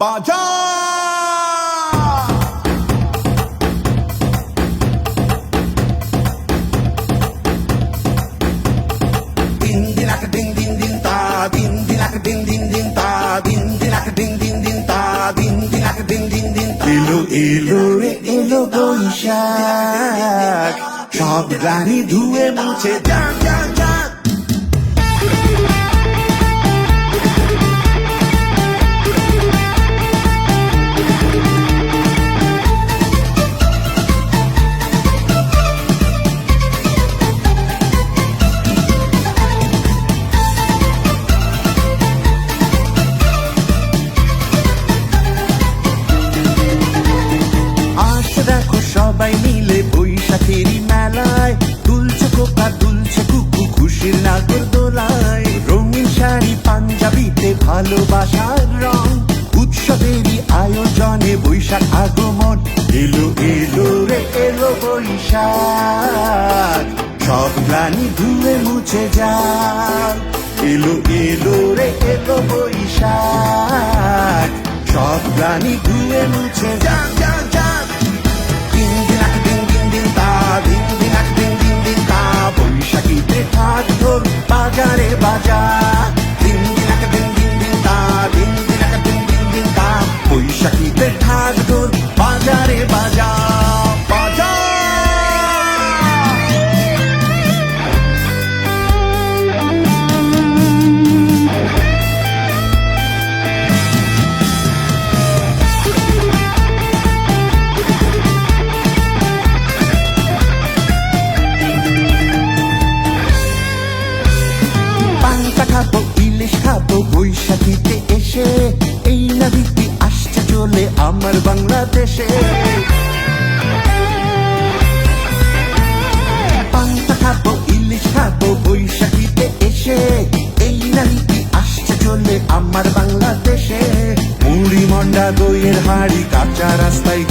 বাজা Din dinak din din din ta din dinak din din din ta din dinak din din din ta din dinak din din din ta এলো রে এলো বৈশাখ সব ধুয়ে মুছে যাক ভালোবাসার রং। উৎসবেরই আয়োজনে বৈশাখ আগমন। এলো এলো রে, এলো বৈশাখ। সব গ্লানি ধুয়ে মুছে যাক। এলো এলো রে, এলো বৈশাখ। সব গ্লানি ধুয়ে মুছে যাক যাক দিন দিন দিন দিন দিন ইলিশ বৈশাখীতে এসে এই নদীটি আসছে চলে আমার বাংলাদেশে। পান্তা খাব, ইলিশ খাব, বৈশাখীতে এসে এই নদীটি আসছে চলে আমার বাংলাদেশে। মুড়ি মন্ডা দইয়ের হাড়ি, কাঁচা রাস্তায়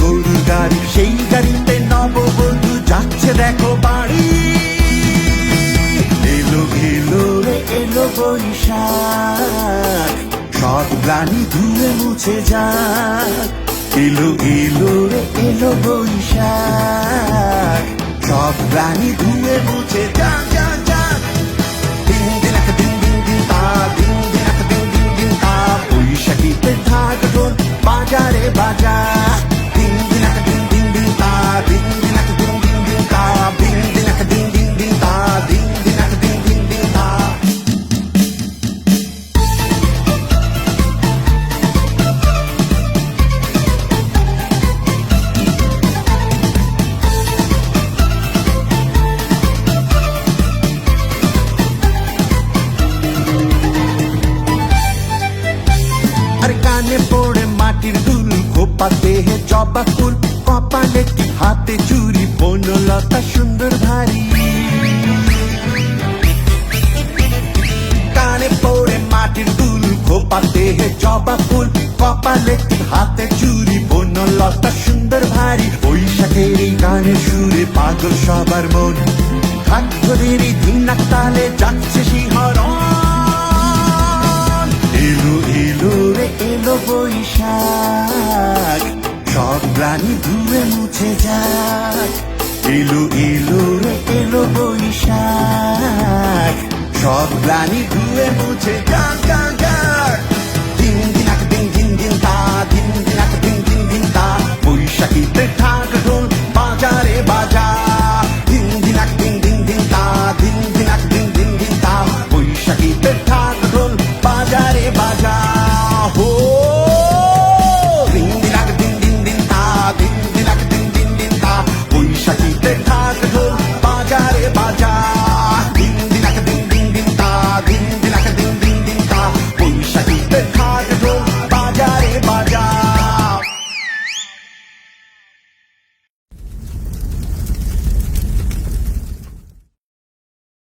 বৈশাখ সব গ্লানি ধুয়ে মুছে যাক এলো এলো রে এলো বৈশাখ। মাটির দুল খোপাতে হে জবা ফুল। কপালে কি হাতে চুরি, বনলতা সুন্দর ভারী কানে পড়ে মাটির দুল, খোপাতে হে জবা ফুল। কপালে কি হাতে চুরি, বনলতা সুন্দর ভারী বৈশাখের গানের সুরে পাগল সবার মন। এই ধিনাক তালে যাচ্ছে শিহরণ বৈশাখ সব গ্লানি ধুয়ে মুছে যাক। এলো এলো রে, এলো বৈশাখ, সব গ্লানি ধুয়ে মুছে যাক।